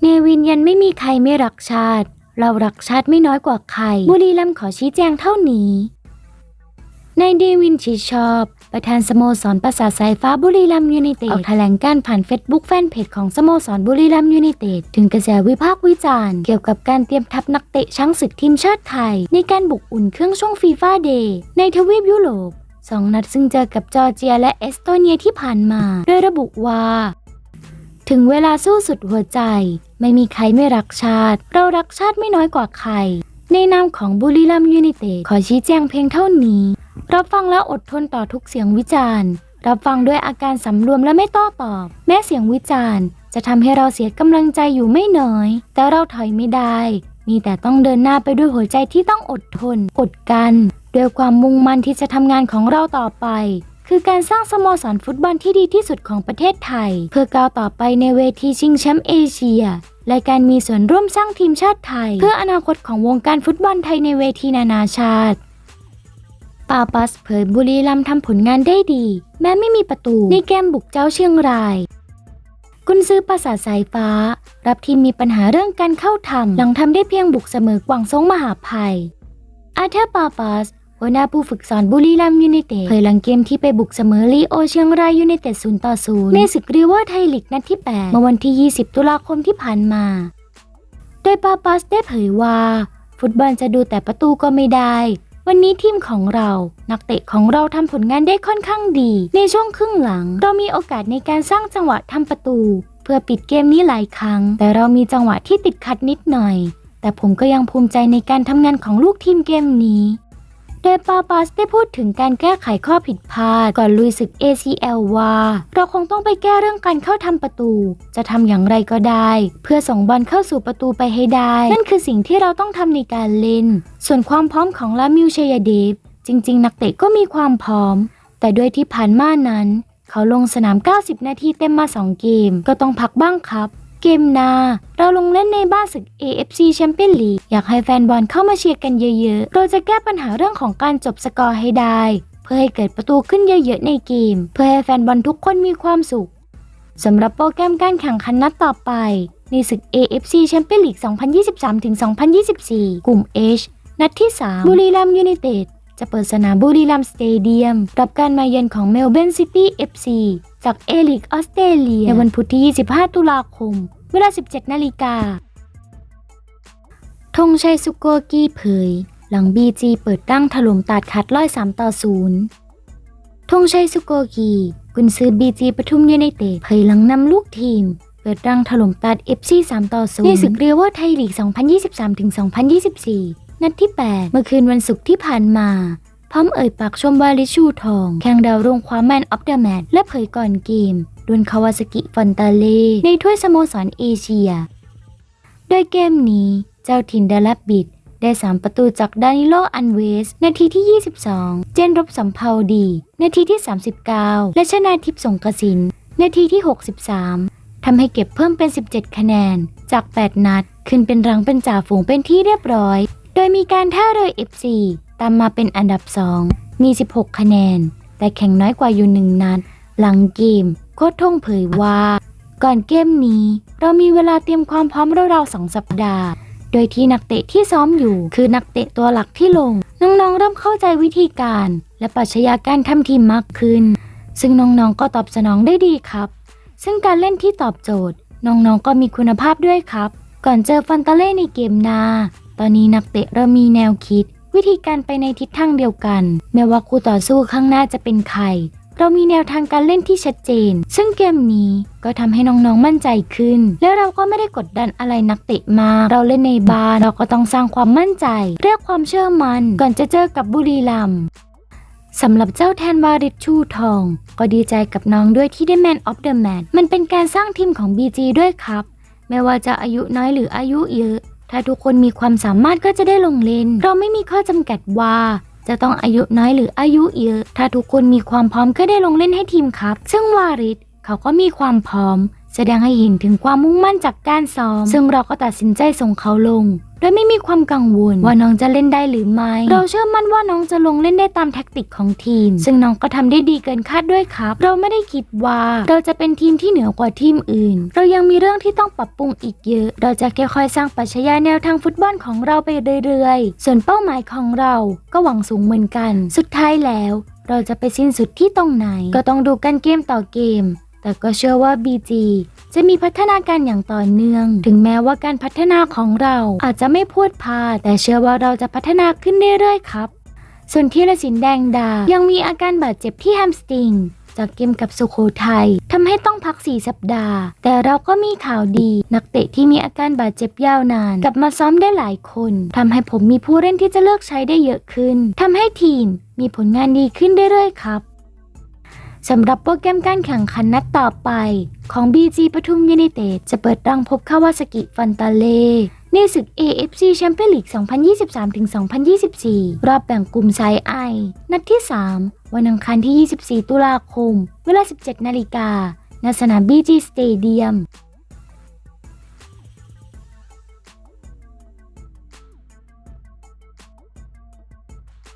เนวินยันไม่มีใครไม่รักชาติ เรารักชาติไม่น้อยกว่าใคร บุรีรัมย์ขอชี้แจงเท่านี้ นายเดวินชิดชอบ ประธานสโมสรประสาทสายฟ้าบุรีรัมย์ยูไนเต็ดออกแถลงการ์ผ่านเฟซบุ๊กแฟนเพจของสโมสรบุรีรัมย์ยูไนเต็ดถึงกระแสวิพากษ์วิจารณ์เกี่ยวกับการเตรียมทัพนักเตะช้างศึกทีมชาติไทย ในการบุกอุ่นเครื่องช่วงฟีฟ่าเดย์ในทวีปยุโรป สองนัดซึ่งเจอกับจอร์เจียและเอสโตเนียที่ผ่านมา โดยระบุว่า ถึงเวลาสู้สุดหัวใจ ไม่มีใครไม่รักชาติ เรารักชาติไม่น้อยกว่าใคร ในนามของบุรีรัมย์ยูไนเต็ดขอชี้แจงเพียงเท่านี้ รับฟังแล้วอดทนต่อทุกเสียงวิจารณ์ รับฟังด้วยอาการสำรวมและไม่โต้ตอบ แม้เสียงวิจารณ์ จะทำให้เราเสียกำลังใจอยู่ไม่น้อย แต่เราถอยไม่ได้มีแต่ต้องเดินหน้าไปด้วยหัวใจที่ต้องอดทน อดกัน ด้วยความมุ่งมั่นที่จะทำงานของเราต่อไป คือการสร้างสโมสรฟุตบอลที่ดีที่สุดของประเทศไทย เพื่อก้าวต่อไปในเวทีชิงแชมป์เอเชีย และการมีส่วนร่วมสร้างทีมชาติไทย เพื่ออนาคตของวงการฟุตบอลไทยในเวทีนานาชาติปาปัสเผยบุรีรัมย์ทำผลงานได้ดี แม้ไม่มีประตูในเกมบุกเจ้าเชียงรายกุนซือประสาทสายฟ้า รับทีมมีปัญหาเรื่องการเข้าทำหลังทำได้เพียงบุกเสมอกวางซงมหาภัยอาเธอร์ปาปัส หัวหน้าผู้ฝึกสอนบุรีรัมยูไนเต็ดเผยหลังเกมที่ไปบุกเสมอลีโอเชียงรายยูไนเต็ด0ต่อ0ในศึกริเวอร์ไทยลีกนัดที่ 8 เมื่อวันที่ 20 ตุลาคมที่ผ่านมา โดยปาปัสได้เผยว่า ฟุตบอลจะดูแต่ประตูก็ไม่ได้ วันนี้ทีมของเรา นักเตะของเราทำผลงานได้ค่อนข้างดี ในช่วงครึ่งหลัง เรามีโอกาสในการสร้างจังหวะทำประตู เพื่อปิดเกมนี้หลายครั้ง แต่เรามีจังหวะที่ติดขัดนิดหน่อย แต่ผมก็ยังภูมิใจในการทำงานของลูกทีมเกมนี้ โดยปาปัสได้พูดถึงการแก้ไขข้อผิดพลาด ก่อนลุยศึก ACL ว่าเราคงต้องไปแก้เรื่องการเข้าทำประตู จะทำอย่างไรก็ได้ เพื่อส่งบอลเข้าสู่ประตูไปให้ได้ นั่นคือสิ่งที่เราต้องทำในการเล่น ส่วนความพร้อมของลามิวเชยเดฟจริง ๆ นักเตะก็มีความพร้อม แต่ด้วยที่ผ่านมานั้น เขาลงสนาม 90 นาทีเต็มมา 2 เกม ก็ต้องพักบ้างครับ เกมนา เราลงเล่นในบ้านศึก AFC Champions League อยากให้แฟนบอลเข้ามาเชียร์กันเยอะๆ เราจะแก้ปัญหาเรื่องของการจบสกอร์ให้ได้ เพื่อให้เกิดประตูขึ้นเยอะๆในเกม เพื่อให้แฟนบอลทุกคนมีความสุขสำหรับโปรแกรมการแข่งขันนัดต่อไป ในศึก AFC Champions League 2023-2024 กลุ่ม H นัดที่ 3 บุรีรัมย์ยูไนเต็ด จะเปิดสนามบุรีรัมย์สเตเดียมรับการมาเยือนของเมลเบิร์นซิตี้ FC จากเอลิกออสเตรเลียในวันพุธที่ 25 ตุลาคม เวลา 17 นาฬิกาธงชัยสุโกกีเผย หลัง BG เปิดตั้งถล่มตัดคัดร้อย3ต่อ0ธงชัยสุโกกีกุนซือ BG ปทุมยูไนเต็ดเผยหลังนำลูกทีม เปิดรังถล่มตัด FC 3ต่อ0ในศึกเรียว่าไทยลีก 2023-2024 นัดที่ 8 เมื่อคืนวันศุกร์ที่ผ่านมา พร้อมเอ่ยปากชมวาลิชูทอง แข่งดาวรุ่งคว้าแมนออฟเดอะแมตและเผยก่อนเกมดวลคาวาสกิฟอนตาเล่ในถ้วยสโมสรเอเชีย โดยเกมนี้เจ้าถิ่นดาลับบิด ได้ 3 ประตูจากดานิโลอันเวส นาทีที่ 22 เจนรบสำเภาดี นาทีที่ 39 และชนาทิพย์สงกสิน นาทีที่ 63 ทำให้เก็บเพิ่มเป็น 17 คะแนน จาก 8 นัด ขึ้นเป็นรังเป็นจ่าฝูงเป็นที่เรียบร้อย โดยมีการท่าเรือ FC ตามมาเป็นอันดับ 2 มี 16 คะแนน แต่แข่งน้อยกว่าอยู่หนึ่งนัด หลังเกมโค้ชทงเผยว่า ก่อนเกมนี้เรามีเวลาเตรียมความพร้อมราวๆสองสัปดาห์ โดยที่นักเตะที่ซ้อมอยู่ คือนักเตะตัวหลักที่ลง น้องๆเริ่มเข้าใจวิธีการ และปรัชญาการทำทีมมากขึ้น ซึ่งน้องๆก็ตอบสนองได้ดีครับ ซึ่งการเล่นที่ตอบโจทย์น้องๆก็มีคุณภาพด้วยครับ ก่อนเจอฟันตาเล่ในเกมหน้า ตอนนี้นักเตะเริ่มมีแนวคิด วิธีการไปในทิศทางเดียวกัน แม้ว่าคู่ต่อสู้ข้างหน้าจะเป็นใคร เรามีแนวทางการเล่นที่ชัดเจน ซึ่งเกมนี้ก็ทำให้น้องๆมั่นใจขึ้น แล้วเราก็ไม่ได้กดดันอะไรนักเตะมากเราเล่นในบ้านเราก็ต้องสร้างความมั่นใจ เรียกความเชื่อมัน่นก่อนจะเจอกับบุรีรัมย์สำหรับเจ้าแทนวาริชชูทอง ก็ดีใจกับน้องด้วยที่ได้แมนออฟเดอะแมตมันเป็นการสร้างทีมของ BG ด้วยครับ ไม่ว่าจะอายุน้อยหรืออายุเยอะ ถ้าทุกคนมีความสามารถก็จะได้ลงเล่น เราไม่มีข้อจำกัดว่า จะต้องอายุน้อยหรืออายุเยอะ ถ้าทุกคนมีความพร้อมก็ได้ลงเล่นให้ทีมครับ ซึ่งวาริศเขาก็มีความพร้อม แสดงให้เห็นถึงความมุ่งมั่นจากการซ้อม ซึ่งเราก็ตัดสินใจส่งเขาลง โดยไม่มีความกังวลว่าน้องจะเล่นได้หรือไม่ เราเชื่อมั่นว่าน้องจะลงเล่นได้ตามแท็กติกของทีม ซึ่งน้องก็ทำได้ดีเกินคาดด้วยครับ เราไม่ได้คิดว่าเราจะเป็นทีมที่เหนือกว่าทีมอื่น เรายังมีเรื่องที่ต้องปรับปรุงอีกเยอะ เราจะค่อยๆสร้างปรัชญาแนวทางฟุตบอลของเราไปเรื่อยๆ ส่วนเป้าหมายของเราก็หวังสูงเหมือนกัน สุดท้ายแล้ว เราจะไปสิ้นสุดที่ตรงไหน ก็ต้องดูกันเกมต่อเกม แต่ก็เชื่อว่า BG จะมีพัฒนาการอย่างต่อเนื่อง ถึงแม้ว่าการพัฒนาของเราอาจจะไม่พูดพา แต่เชื่อว่าเราจะพัฒนาขึ้นเรื่อยๆครับ ส่วนที่รสินแดงดา ยังมีอาการบาดเจ็บที่แฮมสตริงจากเกมกับสุโขทัยทำให้ต้องพัก 4 สัปดาห์ แต่เราก็มีข่าวดี นักเตะที่มีอาการบาดเจ็บยาวนาน กลับมาซ้อมได้หลายคนทำให้ผมมีผู้เล่นที่จะเลือกใช้ได้เยอะขึ้นทำให้ทีมมีผลงานดีขึ้นเรื่อยๆครับ สำหรับโปรแกรมการแข่งขันนัดต่อไป ของ BG ปทุมยูไนเต็ดจะเปิดรังพบคาวาสกิฟันตาเล่ในศึก AFC แชมเปี้ยนลีก 2023-2024 รอบแบ่งกลุ่มสายไอ นัดที่ 3 วันอังคารที่ 24 ตุลาคม เวลา 17 นาฬิกาณสนาม BG Stadium